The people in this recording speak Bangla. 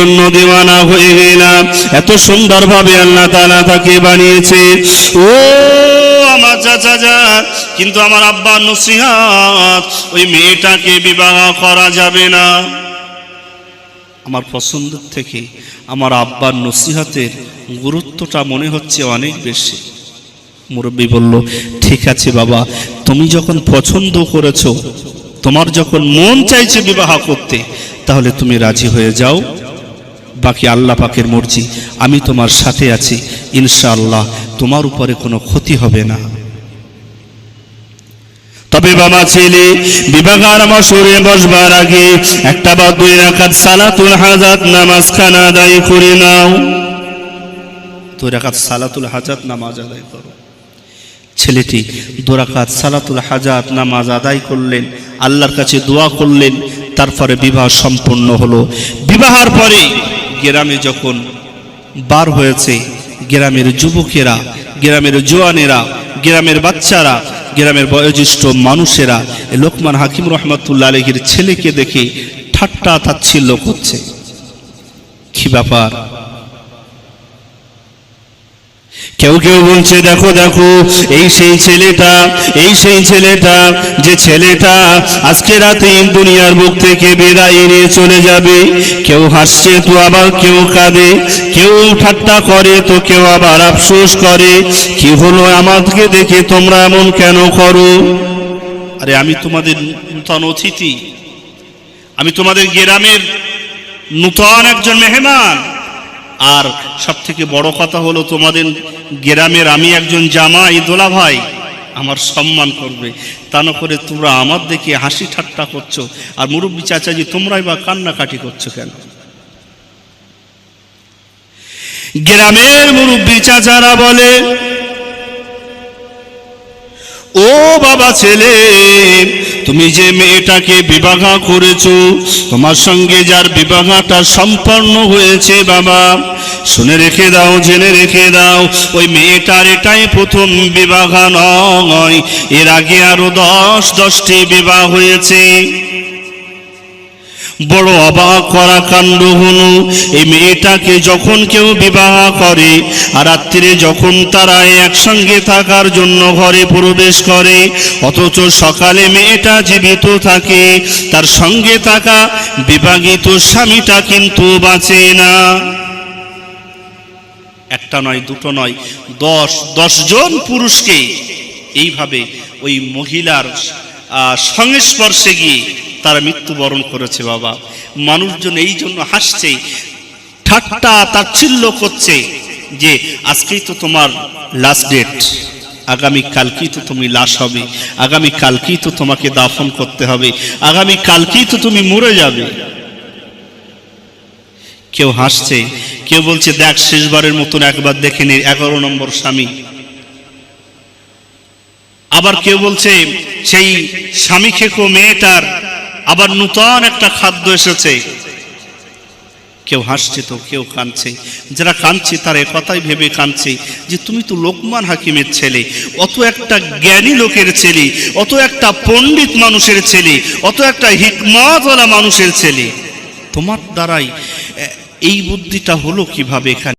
জন্য দিওয়ানা হয়ে গেলাম এত সুন্দরভাবে আল্লাহ তাআলা তাকে বানিয়েছে। ও আমার চাচা যা, কিন্তু আমার আব্বা নসিহাত, ওই মেয়েটাকে বিবাহ করা যাবে না। আমার পছন্দের থেকে আমার আব্বার নসিহাতের গুরুত্বটা মনে হচ্ছে অনেক বেশি। মুরব্বী বলল, ঠিক আছে বাবা, তুমি যখন পছন্দ করেছ, তোমার যখন মন চাইছে বিবাহ করতে, তাহলে তুমি রাজি হয়ে যাও। বাকি আল্লাহ পাকের মর্জি। আমি তোমার সাথে আছি। ইনশাআল্লাহ তোমার উপরে কোনো ক্ষতি হবে না। তবে বাবা ছেলে বিবাগার মশরে বসবার আগে একটা বা দুই রাকাত সালাতুল হাজাত নামাজ খানা আদায় করে নাও। দুই রাকাত সালাতুল হাজাত নামাজ আদায় করো। ছেলেটি দোরাকাত সালাতুল হাজাত নামাজ আদায় করলেন আল্লাহর কাছে দোয়া করলেন তারপরে বিবাহ সম্পন্ন হলো। বিবাহের পরে গ্রামে যখন বার হয়েছে, গ্রামের যুবকেরা, গ্রামের জোয়ানেরা, গ্রামের বাচ্চারা, গ্রামের বয়োজ্যেষ্ঠ মানুষেরা লোকমান হাকিম রহমতুল্লা আলহির ছেলেকে দেখে ঠাট্টা তাচ্ছিল্য করছে। কি ব্যাপার? কেউ কেউ বলছে, দেখো দেখো, এই সেই ছেলেটা, এই সেই ছেলেটা, যে ছেলেটা আজকে রাতে দুনিয়ার বুক থেকে বিদায় নিয়ে চলে যাবে। কেউ হাসছে, তো আবার কেউ কাঁদে। কেউ ঠাট্টা করে, তো কেউ আবার আফসোস করে। কি হলো আমাকে দেখে তোমরা এমন কেন করো? আরে, আমি তোমাদের নূতন অতিথি। আমি তোমাদের গ্রামের নূতন একজন মেহমান। আর সব থেকে বড় কথা হলো তোমাদের গ্রামের আমি একজন জামাই দোলা ভাই আমার সম্মান করবে। তা না করে তোমরা আমার দেখে হাসি ঠাট্টা করছ, আর মুরব্বী চাচাজি তোমরাই বা কান্নাকাটি করছ কেন? গ্রামের মুরব্বী চাচারা বলে, ও বাবা ছেলে তুমি যে মেয়েটাকে বিবাহ করেছ, তোমার সঙ্গে যার বিবাহটা সম্পন্ন হয়েছে বাবা, শুনে রেখে দাও, জেনে রেখে দাও, ওই মেয়েটার এটাই প্রথম বিবাহ নয়, এর আগে আরও দশ, দশটি বিবাহ হয়েছে। বড় অবাক করা কাণ্ড হলো, এই মেয়েটাকে যখন কেউ বিবাহ করে আর রাত্রিরে যখন তারা একসঙ্গে থাকার জন্য ঘরে প্রবেশ করে, অথচ সকালে মেয়েটা জীবিত থাকে, তার সঙ্গে থাকা বিবাহিত স্বামীটা কিন্তু বাঁচে না। একটা নয়, দুটো নয়, দশ দশ জন পুরুষকে এইভাবে ওই মহিলার সংস্পর্শে গিয়ে তারা মৃত্যুবরণ করেছে বাবা। মানুষজন এই জন্য হাসছে, ঠাট্টা তাচ্ছিল্য করছে যে আজকেই তো তোমার লাস্ট ডেট আগামী কালকেই তো তুমি লাশ হবে, আগামী কালকেই তো তোমাকে দাফন করতে হবে, আগামী কালকেই তো তুমি মরে যাবে। কেউ হাসছে, কেউ বলছে, দেখ, শেষবারের মতন একবার দেখে নে, এগারো নম্বর স্বামী। আবার কেউ বলছে, সেই স্বামী খেকো, মেয়েটার আবার নূতন একটা খাদ্য এসেছে। কেউ হাসছে তো, কেউ কাঁদছে। যারা কাঁদছে, তারা কথাই ভেবে কাঁদছে যে তুমি তো লোকমান হাকিমের ছেলে, অত একটা জ্ঞানী লোকের ছেলে, অত একটা পণ্ডিত মানুষের ছেলে, অত একটা হিকমতওয়ালা মানুষের ছেলে। তোমার দ্বারাই এই বুদ্ধিটা হলো কীভাবে এখানে?